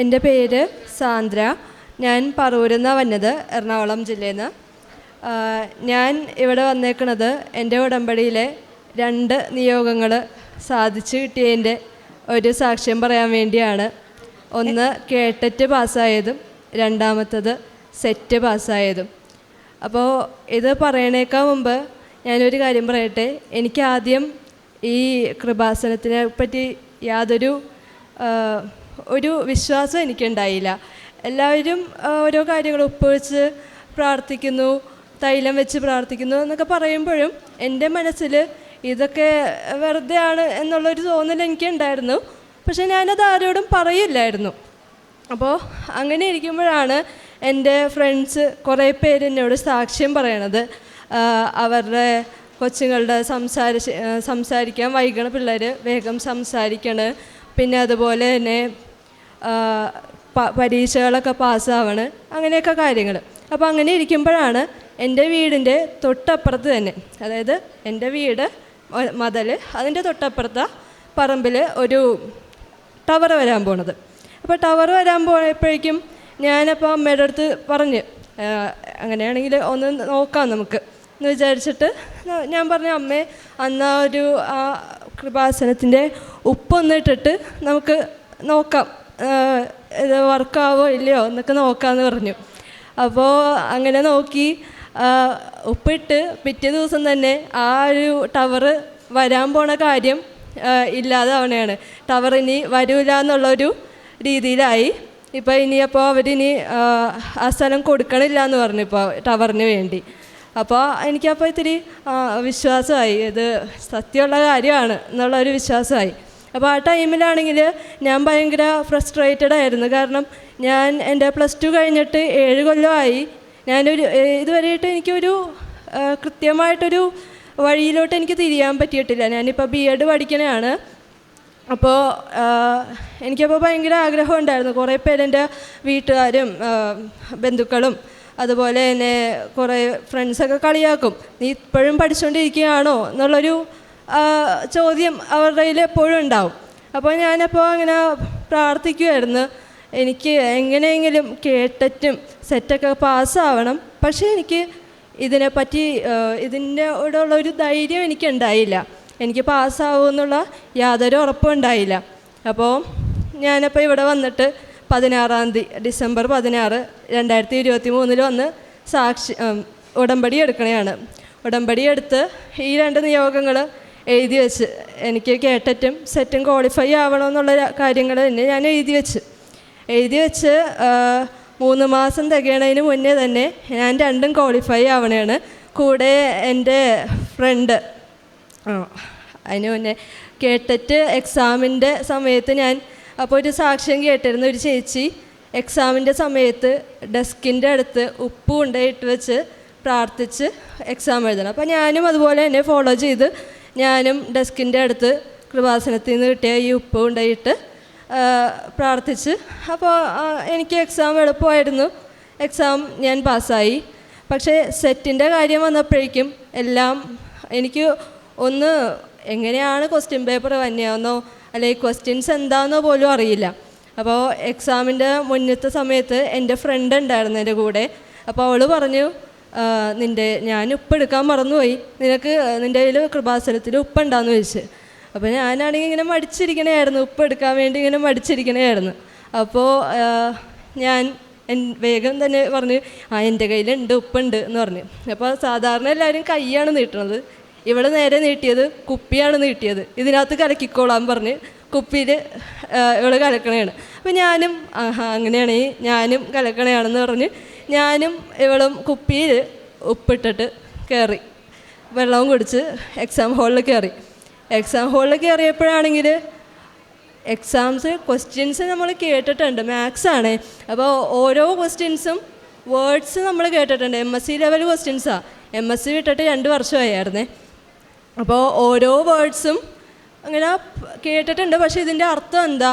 എന്റെ പേര് സാന്ദ്ര. ഞാൻ പറവൂരിൽ നിന്നാണ് വന്നത് എറണാകുളം ജില്ലയിൽ നിന്ന്. ഞാൻ ഇവിടെ വന്നേക്കുന്നത് എന്റെ ഉടമ്പടിയിലെ രണ്ട് നിയോഗങ്ങൾ സാധിച്ചു കിട്ടിയതിന്റെ ഒരു സാക്ഷ്യം പറയാൻ വേണ്ടിയാണ്. ഒന്ന് കേട്ടറ്റ് പാസ്സായതും രണ്ടാമത്തത് സെറ്റ് പാസ്സായതും. അപ്പോൾ ഇത് പറയണേക്കാൾ മുമ്പ് ഞാനൊരു കാര്യം പറയട്ടെ എനിക്ക് ആദ്യം ഈ കൃപാസനത്തിനെ പറ്റി യാതൊരു ഒരു വിശ്വാസം എനിക്കുണ്ടായില്ല. എല്ലാവരും ഓരോ കാര്യങ്ങൾ ഒപ്പുവെച്ച് പ്രാർത്ഥിക്കുന്നു തൈലം വെച്ച് പ്രാർത്ഥിക്കുന്നു എന്നൊക്കെ പറയുമ്പോഴും എന്റെ മനസ്സിൽ ഇതൊക്കെ വെറുതെ ആണ് എന്നുള്ളൊരു തോന്നൽ എനിക്കുണ്ടായിരുന്നു. പക്ഷെ ഞാനത് ആരോടും പറയില്ലായിരുന്നു. അപ്പോൾ അങ്ങനെ ഇരിക്കുമ്പോഴാണ് എന്റെ ഫ്രണ്ട്സ് കുറേ പേര് എന്നോട് സാക്ഷ്യം പറയണത്. അവരുടെ കൊച്ചുങ്ങളുടെ സംസാര സംസാരിക്കാൻ വൈകണ പിള്ളേർ വേഗം സംസാരിക്കണ്. പിന്നെ അതുപോലെ തന്നെ പരീക്ഷകളൊക്കെ പാസ്സാവണ് അങ്ങനെയൊക്കെ കാര്യങ്ങൾ അപ്പോൾ അങ്ങനെ ഇരിക്കുമ്പോഴാണ് എന്റെ വീടിന്റെ തൊട്ടപ്പുറത്ത് തന്നെ അതായത് എന്റെ വീട് മതൽ അതിന്റെ തൊട്ടപ്പുറത്ത പറമ്പിൽ ഒരു ടവർ വരാൻ പോണത്. അപ്പോൾ ടവർ വരാൻ പോയപ്പോഴേക്കും ഞാനപ്പോൾ അമ്മയുടെ അടുത്ത് പറഞ്ഞ് അങ്ങനെയാണെങ്കിൽ ഒന്ന് നോക്കാം നമുക്ക്. എന്ന് വിചാരിച്ചിട്ട് ഞാൻ പറഞ്ഞു അമ്മേ അന്ന് ആ ഒരു ആ കൃപാസനത്തിന്റെ ഉപ്പൊന്നിട്ടിട്ട് നമുക്ക് നോക്കാം. വർക്കാവോ ഇല്ലയോ എന്നൊക്കെ നോക്കാമെന്ന് പറഞ്ഞു. അപ്പോൾ അങ്ങനെ നോക്കി ഉപ്പിട്ട് പിറ്റേ ദിവസം തന്നെ ആ ഒരു ടവറ് വരാൻ പോണ കാര്യം ഇല്ലാതാവണയാണ്. ടവർ ഇനി വരൂല എന്നുള്ളൊരു രീതിയിലായി. ഇപ്പോൾ ഇനിയപ്പോൾ അവരിനി ആ, സ്ഥലം കൊടുക്കണില്ല എന്ന് പറഞ്ഞു ഇപ്പോൾ ടവറിന് വേണ്ടി. അപ്പോൾ എനിക്കപ്പോൾ ഇത്തിരി വിശ്വാസമായി. ഇത് സത്യമുള്ള കാര്യമാണ് എന്നുള്ളൊരു വിശ്വാസമായി. അപ്പോൾ ആ ടൈമിലാണെങ്കിൽ ഞാൻ ഭയങ്കര ഫ്രസ്ട്രേറ്റഡ് ആയിരുന്നു. കാരണം ഞാൻ എന്റെ പ്ലസ് ടു കഴിഞ്ഞിട്ട് ഏഴ് കൊല്ലമായി. ഞാനൊരു ഇതുവരെയായിട്ട് എനിക്കൊരു കൃത്യമായിട്ടൊരു വഴിയിലോട്ട് എനിക്ക് തിരിയാൻ പറ്റിയിട്ടില്ല. ഞാനിപ്പോൾ ബി എഡ് പഠിക്കണതാണ് അപ്പോൾ എനിക്കപ്പോൾ ഭയങ്കര ആഗ്രഹം ഉണ്ടായിരുന്നു. കുറേ പേര് എന്റെ വീട്ടുകാരും ബന്ധുക്കളും അതുപോലെ തന്നെ കുറേ ഫ്രണ്ട്സൊക്കെ കളിയാക്കും. നീ ഇപ്പോഴും പഠിച്ചുകൊണ്ടിരിക്കുകയാണോ എന്നുള്ളൊരു ചോദ്യം അവരുടെ കയ്യിൽ എപ്പോഴും ഉണ്ടാവും. അപ്പോൾ ഞാനപ്പോൾ അങ്ങനെ പ്രാർത്ഥിക്കുമായിരുന്നു എനിക്ക് എങ്ങനെയെങ്കിലും കേട്ടറ്റും സെറ്റൊക്കെ പാസ്സാവണം. പക്ഷേ എനിക്ക് ഇതിനെപ്പറ്റി ഇതിന്റെ കൂടെയുള്ള ഒരു ധൈര്യം എനിക്കുണ്ടായില്ല. എനിക്ക് പാസ്സാവുമെന്നുള്ള യാതൊരു ഉറപ്പും ഉണ്ടായില്ല. അപ്പോൾ ഞാനപ്പോൾ ഇവിടെ വന്നിട്ട് പതിനാറാം തീയതി ഡിസംബർ പതിനാറ് രണ്ടായിരത്തി ഇരുപത്തി മൂന്നിൽ വന്ന് സാക്ഷി ഉടമ്പടി എടുക്കണയാണ്. ഉടമ്പടി എടുത്ത് ഈ രണ്ട് നിയോഗങ്ങൾ എഴുതി വെച്ച്. എനിക്ക് കേട്ടറ്റും സെറ്റും ക്വാളിഫൈ ആവണമെന്നുള്ള കാര്യങ്ങൾ തന്നെ ഞാൻ എഴുതി വെച്ച്. എഴുതി വെച്ച് മൂന്ന് മാസം തികയണതിന് മുന്നേ തന്നെ ഞാൻ രണ്ടും ക്വാളിഫൈ ആവണേണ്. കൂടെ എന്റെ ഫ്രണ്ട് അതിന് മുന്നേ കേട്ടിട്ട് എക്സാമിന്റെ സമയത്ത് ഞാൻ അപ്പോൾ ഒരു സാക്ഷ്യം കേട്ടിരുന്ന ഒരു ചേച്ചി. എക്സാമിന്റെ സമയത്ത് ഡെസ്കിന്റെ അടുത്ത് ഉപ്പ് കൊണ്ടുപോയിട്ട് വെച്ച് പ്രാർത്ഥിച്ച് എക്സാം എഴുതണം. അപ്പോൾ ഞാനും അതുപോലെ തന്നെ ഫോളോ ചെയ്ത് ഞാനും ഡെസ്കിന്റെ അടുത്ത് കൃപാസനത്തിൽ നിന്ന് കിട്ടിയ ഈ ഉപ്പ് കൊണ്ടുപോയിട്ട് പ്രാർത്ഥിച്ച്. അപ്പോൾ എനിക്ക് എക്സാം എളുപ്പമായിരുന്നു. എക്സാം ഞാൻ പാസ്സായി. പക്ഷേ സെറ്റിന്റെ കാര്യം വന്നപ്പോഴേക്കും എല്ലാം എനിക്ക് ഒന്ന് എങ്ങനെയാണ് ക്വസ്റ്റ്യൻ പേപ്പർ വന്നെയാണെന്നോ അല്ലെങ്കിൽ ക്വസ്റ്റ്യൻസ് എന്താണെന്നോ പോലും അറിയില്ല. അപ്പോൾ എക്സാമിന്റെ മുന്നത്തെ സമയത്ത് എന്റെ ഫ്രണ്ട് ഉണ്ടായിരുന്നു എന്റെ കൂടെ. അപ്പോൾ അവൾ പറഞ്ഞു "ആ, നിന്റെ ഞാൻ ഉപ്പ് എടുക്കാൻ മറന്നുപോയി. നിനക്ക് നിന്റെ കയ്യിൽ കൃപാസനത്തിൽ ഉപ്പുണ്ടാന്ന് ചോദിച്ച്. അപ്പോൾ ഞാനാണെങ്കിൽ ഇങ്ങനെ മടിച്ചിരിക്കണമായിരുന്നു ഉപ്പ് എടുക്കാൻ വേണ്ടി ഇങ്ങനെ മടിച്ചിരിക്കണമായിരുന്നു അപ്പോൾ ഞാൻ വേഗം തന്നെ പറഞ്ഞ് ആ എന്റെ കയ്യിലുണ്ട് ഉപ്പുണ്ട് എന്ന് പറഞ്ഞു. അപ്പോൾ സാധാരണ എല്ലാവരും കൈയാണ് നീട്ടണത്. ഇവിടെ നേരെ നീട്ടിയത് കുപ്പിയാണ് നീട്ടിയത്. ഇതിനകത്ത് കലക്കിക്കോളാൻ പറഞ്ഞ് കുപ്പിയിൽ ഇവൾ കലക്കണയാണ്. അപ്പോൾ ഞാനും ആഹാ അങ്ങനെയാണെങ്കിൽ ഞാനും കലക്കണയാണെന്ന് പറഞ്ഞ് ഞാനും ഇവളും കുപ്പിയിൽ ഉപ്പിട്ടിട്ട് കയറി വെള്ളവും കുടിച്ച് എക്സാം ഹാളിൽ കയറി എക്സാം ഹാളിൽ കയറിയപ്പോഴാണെങ്കിൽ എക്സാംസ് ക്വസ്റ്റ്യൻസ് നമ്മൾ കേട്ടിട്ടുണ്ട് മാത്സ് ആണ്. അപ്പോൾ ഓരോ ക്വസ്റ്റ്യൻസും വേർഡ്സ് നമ്മൾ കേട്ടിട്ടുണ്ട്. എം എസ് സി ലെവൽ ക്വസ്റ്റ്യൻസാണ് എം എസ് സി വിട്ടിട്ട് രണ്ട് വർഷമായിരുന്നേ അപ്പോൾ ഓരോ വേർഡ്സും അങ്ങനെ കേട്ടിട്ടുണ്ട്. പക്ഷേ ഇതിന്റെ അർത്ഥം എന്താ?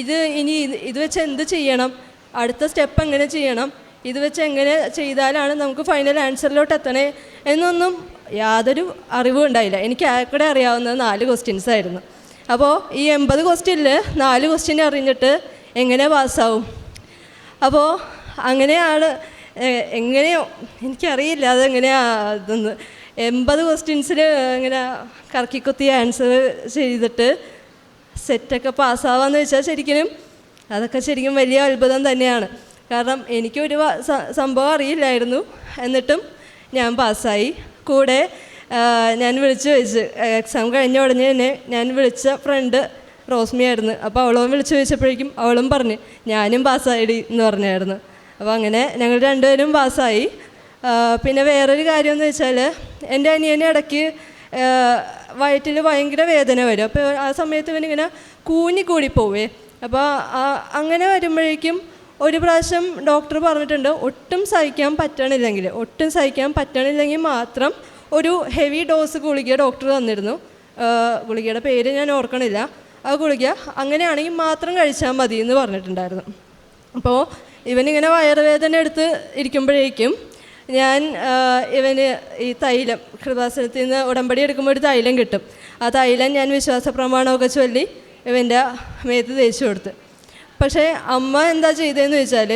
ഇത് ഇനി ഇത് വെച്ച് എന്ത് ചെയ്യണം? അടുത്ത സ്റ്റെപ്പ് എങ്ങനെ ചെയ്യണം? ഇത് വെച്ച് എങ്ങനെ ചെയ്താലാണ് നമുക്ക് ഫൈനൽ ആൻസറിലോട്ട് എത്തണേ എന്നൊന്നും യാതൊരു അറിവും ഉണ്ടായില്ല. എനിക്ക് ആക്കടെ അറിയാവുന്നത് നാല് ക്വസ്റ്റ്യൻസ് ആയിരുന്നു. അപ്പോൾ ഈ എൺപത് ക്വസ്റ്റ്യനിൽ നാല് ക്വസ്റ്റ്യൻ അറിഞ്ഞിട്ട് എങ്ങനെ പാസ്സാവും അപ്പോൾ അങ്ങനെയാണ് എങ്ങനെയോ എനിക്കറിയില്ല അതെങ്ങനെയാ ഇതെന്ന്. എൺപത് ക്വസ്റ്റ്യൻസിൽ ഇങ്ങനെ കറക്കിക്കുത്തി ആൻസർ ചെയ്തിട്ട് സെറ്റൊക്കെ പാസ്സാവാന്ന് വെച്ചാൽ ശരിക്കും അതൊക്കെ ശരിക്കും വലിയ അത്ഭുതം തന്നെയാണ്. കാരണം എനിക്കൊരു സംഭവം അറിയില്ലായിരുന്നു. എന്നിട്ടും ഞാൻ പാസ്സായി. കൂടെ ഞാൻ വിളിച്ചു ചോദിച്ചു എക്സാം കഴിഞ്ഞ ഉടനെ തന്നെ ഞാൻ വിളിച്ച ഫ്രണ്ട് റോസ്മി ആയിരുന്നു. അപ്പോൾ അവളും വിളിച്ചു ചോദിച്ചപ്പോഴേക്കും അവളും പറഞ്ഞു ഞാനും പാസ്സായിടി എന്ന് പറഞ്ഞായിരുന്നു. അപ്പോൾ അങ്ങനെ ഞങ്ങൾ രണ്ടുപേരും പാസ്സായി. പിന്നെ വേറൊരു കാര്യം എന്ന് വെച്ചാൽ എന്റെ അനിയനെ ഇടയ്ക്ക് വയറ്റിൽ ഭയങ്കര വേദന വരും. അപ്പോൾ ആ സമയത്ത് ഇവനിങ്ങനെ കൂഞ്ഞിക്കൂടി പോവേ. അപ്പോൾ അങ്ങനെ വരുമ്പോഴേക്കും ഒരു പ്രാവശ്യം ഡോക്ടർ പറഞ്ഞിട്ടുണ്ട് ഒട്ടും സഹിക്കാൻ പറ്റണില്ലെങ്കിൽ ഒട്ടും സഹിക്കാൻ പറ്റണില്ലെങ്കിൽ മാത്രം ഒരു ഹെവി ഡോസ് ഗുളിക ഡോക്ടർ തന്നിരുന്നു. ഗുളികയുടെ പേര് ഞാൻ ഓർക്കണില്ല. ആ ഗുളിക അങ്ങനെയാണെങ്കിൽ മാത്രം കഴിച്ചാൽ മതി എന്ന് പറഞ്ഞിട്ടുണ്ടായിരുന്നു. അപ്പോൾ ഇവനിങ്ങനെ വയറുവേദന എടുത്ത് ഇരിക്കുമ്പോഴേക്കും ഞാൻ ഇവന് ഈ തൈലം കൃപാസനത്തിൽ നിന്ന് ഉടമ്പടി എടുക്കുമ്പോൾ ഒരു തൈലം കിട്ടും. ആ തൈലം ഞാൻ വിശ്വാസ പ്രമാണമൊക്കെ ചൊല്ലി ഇവന്റെ മേത്ത് തേച്ച് കൊടുത്ത്. പക്ഷേ അമ്മ എന്താ ചെയ്തതെന്ന് വെച്ചാൽ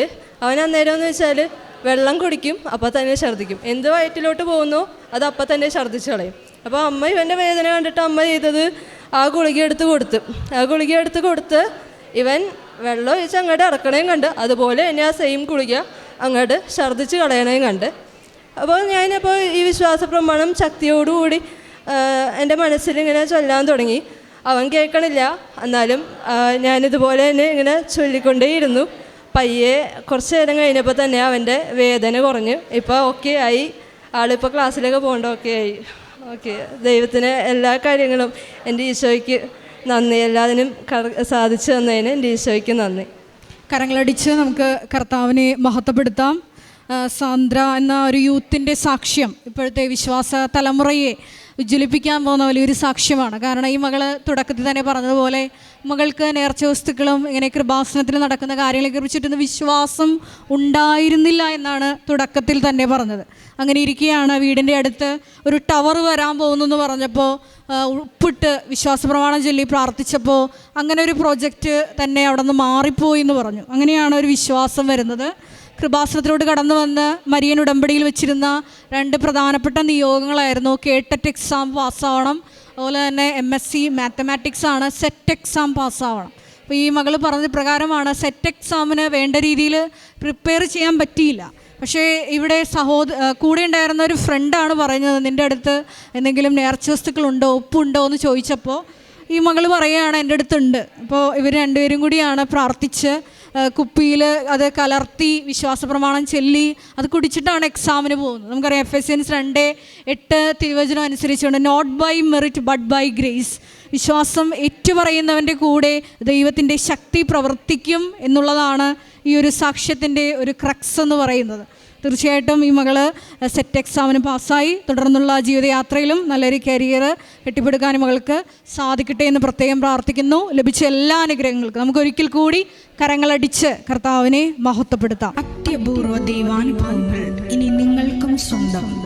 അവൻ അന്നേരം എന്ന് വെച്ചാൽ വെള്ളം കുടിക്കും അപ്പം തന്നെ ഛർദ്ദിക്കും. എന്ത് വയറ്റിലോട്ട് പോകുന്നോ അത് അപ്പം തന്നെ ഛർദ്ദിച്ച് കളയും. അപ്പോൾ അമ്മ ഇവന്റെ വേദന കണ്ടിട്ട് അമ്മ ചെയ്തത് ആ ഗുളിക എടുത്ത് കൊടുത്ത്. ആ ഗുളിക എടുത്ത് കൊടുത്ത് ഇവൻ വെള്ളം ഒഴിച്ച് അങ്ങോട്ട് ഇറക്കണേം കണ്ട് അതുപോലെ തന്നെ ആ സെയിം ഗുളിക അങ്ങോട്ട് ഛർദ്ദിച്ച് കളയണേം കണ്ട്. അപ്പോൾ ഞാനിപ്പോൾ ഈ വിശ്വാസ പ്രമാണം ശക്തിയോടുകൂടി എന്റെ മനസ്സിലിങ്ങനെ ചൊല്ലാൻ തുടങ്ങി. അവൻ കേൾക്കണില്ല. എന്നാലും ഞാനിതുപോലെ തന്നെ ഇങ്ങനെ ചൊല്ലിക്കൊണ്ടേയിരുന്നു. പയ്യെ കുറച്ച് നേരം കഴിഞ്ഞപ്പോൾ തന്നെ അവന്റെ വേദന കുറഞ്ഞു. ഇപ്പോൾ ഓക്കെ ആയി. ആളിപ്പോൾ ക്ലാസ്സിലൊക്കെ പോകേണ്ട ഓക്കെ ആയി. ഓക്കെ ദൈവത്തിന് എല്ലാ കാര്യങ്ങളും എന്റെ ഈശോയ്ക്ക് നന്ദി. എല്ലാത്തിനും സാധിച്ചു തന്നതിന് എന്റെ ഈശോയ്ക്ക് നന്ദി. കരങ്ങളടിച്ച് നമുക്ക് കർത്താവിനെ മഹത്വപ്പെടുത്താം. സാന്ദ്ര എന്ന ഒരു യൂത്തിന്റെ സാക്ഷ്യം ഇപ്പോഴത്തെ വിശ്വാസ തലമുറയെ ഉജ്ജ്വലിപ്പിക്കാൻ പോകുന്ന വലിയൊരു സാക്ഷ്യമാണ്. കാരണം ഈ മകൾ തുടക്കത്തിൽ തന്നെ പറഞ്ഞതുപോലെ മകൾക്ക് നേർച്ച വസ്തുക്കളും ഇങ്ങനെ കൃപാസനത്തിൽ നടക്കുന്ന കാര്യങ്ങളെ കുറിച്ചിട്ടൊന്നും വിശ്വാസം ഉണ്ടായിരുന്നില്ല എന്നാണ് തുടക്കത്തിൽ തന്നെ പറഞ്ഞത്. അങ്ങനെ ഇരിക്കുകയാണ് വീടിന്റെ അടുത്ത് ഒരു ടവർ വരാൻ പോകുന്നു എന്ന് പറഞ്ഞപ്പോൾ ഉപ്പിട്ട് വിശ്വാസ പ്രമാണം ചൊല്ലി പ്രാർത്ഥിച്ചപ്പോൾ അങ്ങനെ ഒരു പ്രോജക്റ്റ് തന്നെ അവിടെ നിന്ന് മാറിപ്പോയി എന്ന് പറഞ്ഞു. അങ്ങനെയാണ് ഒരു വിശ്വാസം വരുന്നത്. കൃപാസനത്തിലോട്ട് കടന്നു വന്ന് മരിയൻ ഉടമ്പടിയിൽ വെച്ചിരുന്ന രണ്ട് പ്രധാനപ്പെട്ട നിയോഗങ്ങളായിരുന്നു. കേട്ടറ്റ് എക്സാം പാസ്സാവണം അതുപോലെ തന്നെ എം എസ് സി മാത്തമാറ്റിക്സ് ആണ്. സെറ്റ് എക്സാം പാസ്സാവണം അപ്പോൾ ഈ മകൾ പറഞ്ഞ പ്രകാരമാണ് സെറ്റ് എക്സാമിന് വേണ്ട രീതിയിൽ പ്രിപ്പയർ ചെയ്യാൻ പറ്റിയില്ല. പക്ഷേ ഇവിടെ സഹോദ കൂടെ ഉണ്ടായിരുന്ന ഒരു ഫ്രണ്ടാണ് പറയുന്നത്. നിന്റെ അടുത്ത് എന്തെങ്കിലും നേർച്ച വസ്തുക്കളുണ്ടോ? ഉപ്പുണ്ടോ? എന്ന് ചോദിച്ചപ്പോൾ ഈ മകൾ പറയുകയാണ് എന്റെ അടുത്തുണ്ട്. അപ്പോൾ ഇവർ രണ്ടുപേരും കൂടിയാണ് പ്രാർത്ഥിച്ച് കുപ്പിയിൽ അത് കലർത്തി വിശ്വാസ പ്രമാണം ചൊല്ലി അത് കുടിച്ചിട്ടാണ് എക്സാമിന് പോകുന്നത്. നമുക്കറിയാം എഫ് എസ് എൻസ് രണ്ട് എട്ട് തിരുവചനം അനുസരിച്ചുകൊണ്ട് not by merit but by grace വിശ്വാസം ഏറ്റുപറയുന്നവന്റെ കൂടെ ദൈവത്തിന്റെ ശക്തി പ്രവർത്തിക്കും എന്നുള്ളതാണ് ഈ ഒരു സാക്ഷ്യത്തിന്റെ ഒരു ക്രക്സ് എന്ന് പറയുന്നത്. തീർച്ചയായിട്ടും ഈ മകൾ സെറ്റ് എക്സാമിന് പാസ്സായി. തുടർന്നുള്ള ജീവിതയാത്രയിലും നല്ലൊരു കരിയർ കെട്ടിപ്പടുക്കാനും മകൾക്ക് സാധിക്കട്ടെ എന്ന് പ്രത്യേകം പ്രാർത്ഥിക്കുന്നു. ലഭിച്ച എല്ലാ അനുഗ്രഹങ്ങൾക്കും നമുക്ക് ഒരിക്കൽ കൂടി കരങ്ങളടിച്ച് കർത്താവിനെ മഹത്വപ്പെടുത്താം. അത്യപൂർവ ദൈവാനുഭവങ്ങൾ ഇനി നിങ്ങൾക്കും സ്വന്തം.